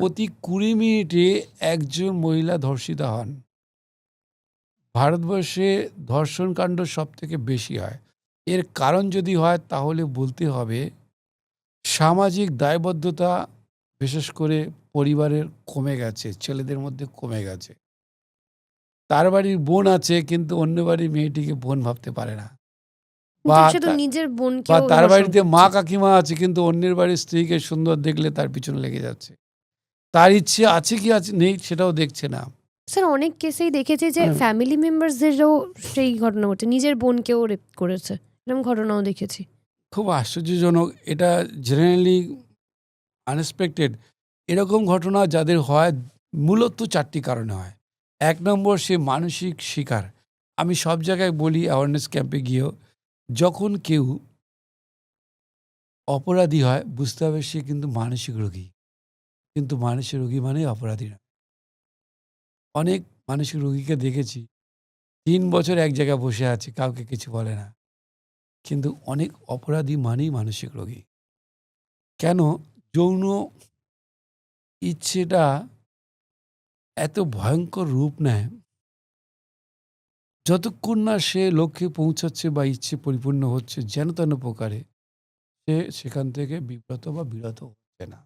প্রতি কুড়ি মিনিটে একজন মহিলা ধর্ষিতা হন। ভারতবর্ষে ধর্ষণ কাণ্ড সব থেকে বেশি হয়। এর কারণ যদি হয় তাহলে বলতে হবে সামাজিক দায়বদ্ধতা বিশেষ করে পরিবারের কমে গেছে ছেলেদের মধ্যে কমে গেছে। তার বাড়ির বোন আছে কিন্তু অন্য বাড়ির মেয়েটিকে বোন ভাবতে পারে না। বা তার বাড়িতে মা কাকিমা আছে কিন্তু অন্যের বাড়ির স্ত্রীকে সুন্দর দেখলে তার পিছনে লেগে যাচ্ছে। তার ইচ্ছে আছে কি আছে নেই সেটাও দেখছে না। স্যার অনেক কেসেই দেখেছি যে ফ্যামিলি মেম্বারসদেরও সেই ঘটনা ঘটছে নিজের বোনকেও রেপ করেছে। এরকম ঘটনাও দেখেছি। খুব আশ্চর্যজনক। এটা জেনারেলি আনএক্সপেক্টেড এরকম ঘটনা যাদের হয় মূলত চারটি কারণে হয়। এক নম্বর সে মানসিক শিকার। আমি সব জায়গায় বলি অ্যাওয়ারনেস ক্যাম্পে গিয়েও যখন কেউ অপরাধী হয় বুঝতে হবে সে কিন্তু মানসিক রোগী। কিন্তু মানসিক রোগী মানে অপরাধী না অনেক মানসিক রোগীকে দেখেছি, তিন বছর এক জায়গায় বসে আছে, কাউকে কিছু বলে না। কিন্তু অনেক অপরাধী মানেই মানসিক রোগী। কেন? যৌন ইচ্ছেটা এত ভয়ঙ্কর রূপ নেয়, যতক্ষণ না সে লক্ষ্যে পৌঁছাচ্ছে বা ইচ্ছে পরিপূর্ণ হচ্ছে, যেন তেন প্রকারে সে সেখান থেকে বিব্রত বা বিরত হচ্ছে না।